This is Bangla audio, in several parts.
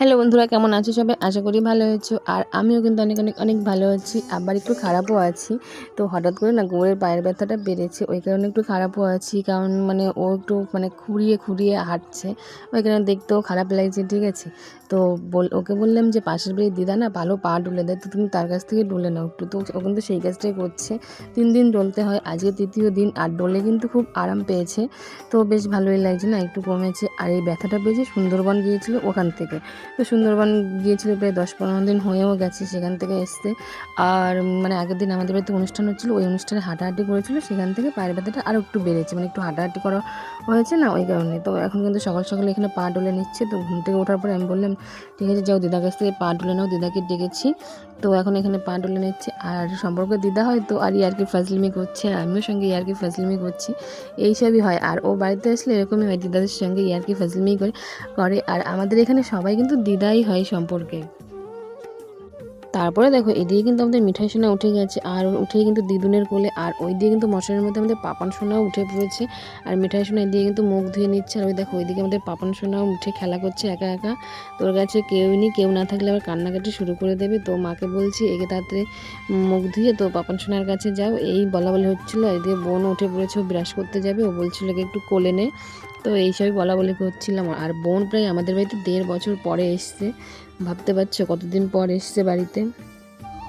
হ্যালো বন্ধুরা, কেমন আছো সবাই? আশা করি ভালো হয়েছো আর আমিও কিন্তু অনেক অনেক অনেক ভালো আছি। আবার একটু খারাপও আছি। তো হঠাৎ করে না গোড়ের পায়ের ব্যথাটা বেড়েছে। ওই কারণে একটু খারাপও আছি। কারণ মানে ও একটু মানে খুঁড়িয়ে খুঁড়িয়ে হাঁটছে। ওই কারণে দেখতেও খারাপ লাগছে, ঠিক আছে? তো বল, ওকে বললাম যে পাশের বাড়ির দিদা না ভালো পা ডুলে দেয়। তো তুমি তার কাছ থেকে ডুলে নাও একটু। তো ও কিন্তু সেই কাজটাই করছে। তিন দিন ডলতে হয়। আজকে তৃতীয় দিন। আর ডলে কিন্তু খুব আরাম পেয়েছে। তো বেশ ভালোই লাগছে না, একটু কমেছে। আর এই ব্যথাটা পেয়েছে সুন্দরবন গিয়েছিল ওখান থেকে। তো সুন্দরবন গিয়েছিল প্রায় দশ পনেরো দিন হয়েও গেছে সেখান থেকে এসতে। আর মানে আগের দিন আমাদের বাড়িতে অনুষ্ঠান হচ্ছিল, ওই অনুষ্ঠানে হাঁটাহাঁটি করেছিল, সেখান থেকে পায়ের ব্যথাটা আরও একটু বেড়েছে। মানে একটু হাঁটাহাঁটি করা হয়েছে না, ওই কারণে। তো এখন কিন্তু সকাল সকালে এখানে পা ডলে নিচ্ছে, তো ঘুম থেকে ওঠার পরে আমি বললাম, ঠিক আছে, যাও দিদার কাছ থেকে পা ডলে নাও, দিদাকে ডেকেছি। তো এখন এখানে পা ডলে নিচ্ছে। আর সম্পর্কে দিদা হয় তো আর ইয়ার্কি ফাজলিমি করছে, আর আমিও সঙ্গে ইয়ারকি ফাজলিমি করছি। এইসবই হয়। আর ও বাড়িতে আসলে এরকমই হয়, দিদাদের সঙ্গে ইয়ারকি ফাজলিমি করে করে। আর আমাদের এখানে সবাই কিন্তু দিদাই হয় সম্পর্কে। তারপরে দেখো, এদিকে কিন্তু আমাদের মিঠাই সোনা উঠে গেছে, আর উঠে কিন্তু দিদুনের কোলে, আর ওই দিয়ে কিন্তু মশারির মধ্যে আমাদের পাপান সোনাও উঠে পড়েছে, আর মিঠাই সোনা এদিকে কিন্তু মুখ ধুয়ে নিচ্ছে, আর ওই দেখো, ওইদিকে আমাদের পাপান সোনাও উঠে খেলা করছে একা একা। তোর কাছে কেউই নেই, কেউ না থাকলে আবার কান্নাকাটি শুরু করে দেবে। তো মাকে বলছি, একে তাড়াতাড়ি মুখ ধুয়ে তো পাপান সোনার কাছে যাও। এই বলা বলি হচ্ছিল, এদিকে বোন উঠে পড়েছে, ও ব্রাশ করতে যাবে। ও বলছিল একটু কোলে নে। তো এইসবই বলা বলি করছিলাম আর বোন প্রায় আমাদের বাড়িতে দেড় বছর পরে এসছে। ভাবতে পারছ কতদিন পর এসছে বাড়িতে?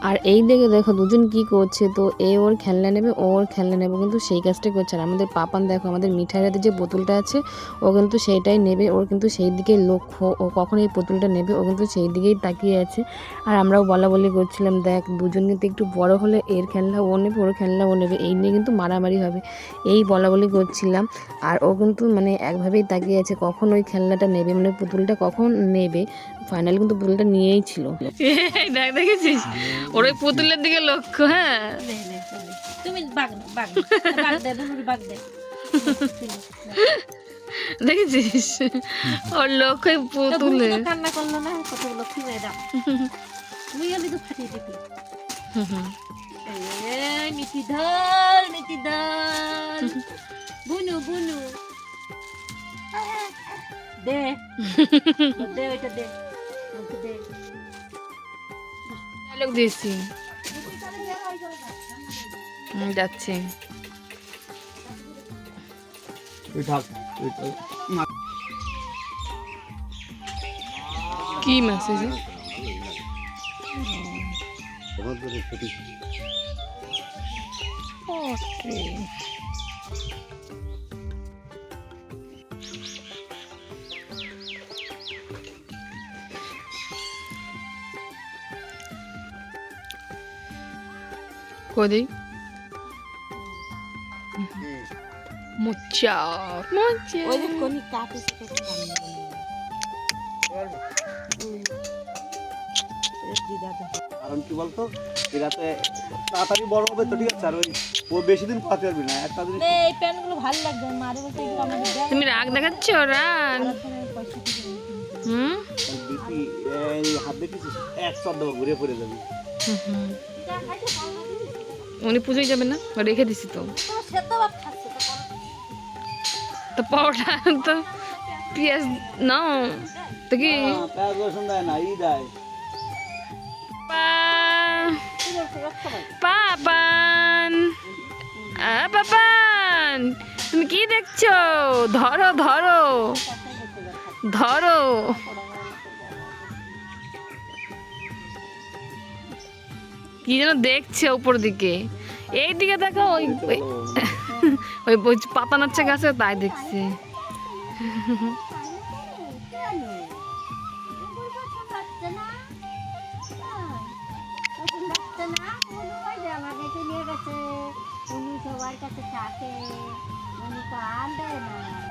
আর এই দেখে দেখো দুজন কি করছে তো এ ওর খেলনা নেবে ও ওর খেলনা নেবে কিন্তু সেই কাজটাই করছে। আর আমাদের পাপান দেখো আমাদের মিঠাই হাতে যে বোতলটা আছে ও কিন্তু সেইটাই নেবে ওর কিন্তু সেই দিকে লক্ষ্য ও কখন এই বোতলটা নেবে ও কিন্তু সেই দিকেই তাকিয়ে আছে। আর আমরাও বলা বলি করছিলাম দেখ দুজন কিন্তু একটু বড় হলে এর খেলনা ও নেবে ওর খেলনা ও নেবে এই নিয়ে কিন্তু মারামারি হবে এই বলা বলি করছিলাম। আর ও কিন্তু মানে একভাবেই তাকিয়ে আছে কখন ওই খেলনাটা নেবে মানে পুতুলটা কখন নেবে ফাইনালি কিন্তু পুতুলটা নিয়েই ছিল। দেখ দেখেছিস? ওর ওই পুতুলের দিকে লক্ষ্য হ্যাঁ। তুমি বাগ বাগ বাগ দে বাগ দে। দেখেছিস? ওর পুতুলে কান্না করল না কতগুলো খিদে দাও তুই গেলি তো ফাটিয়ে দিবি বুনু বুনু। দে। দে ওইটা দে। দে। ডায়লগ দিয়েছি। যাচ্ছে। কি মেসেজ তোমার তো কদি মোচা ওই কোনি কারণ কি বলতো এরা তো তাড়াতাড়ি বড় হবে তো ঠিক আছে? আর ওই ও বেশি দিন পাতে পারবি না একটা জিনিস এই প্যান্টগুলো ভালো লাগবে মারে বলতে এগুলো আমাদের তুমি রাগ দেখাচ্ছ রাগ হুম? বেশি এই হাত দেখেছিস এক সব দেবো ঘুরে পড়ে যাবি। উনি পুজোয় যাবেন না রেখে দিছি তো। তো পরোটা, তো পেঁয়াজ নাও তো কি? না পাপান পাপান তুমি কি দেখছ? ধরো ধরো। ধরো। কি যেন দেখছে উপর দিকে? এই দিকে দেখো ওই ওই- ওই পাতা নাচ্ছে গাছে তাই দেখছে। সবার কাছে থাকে উনি তো না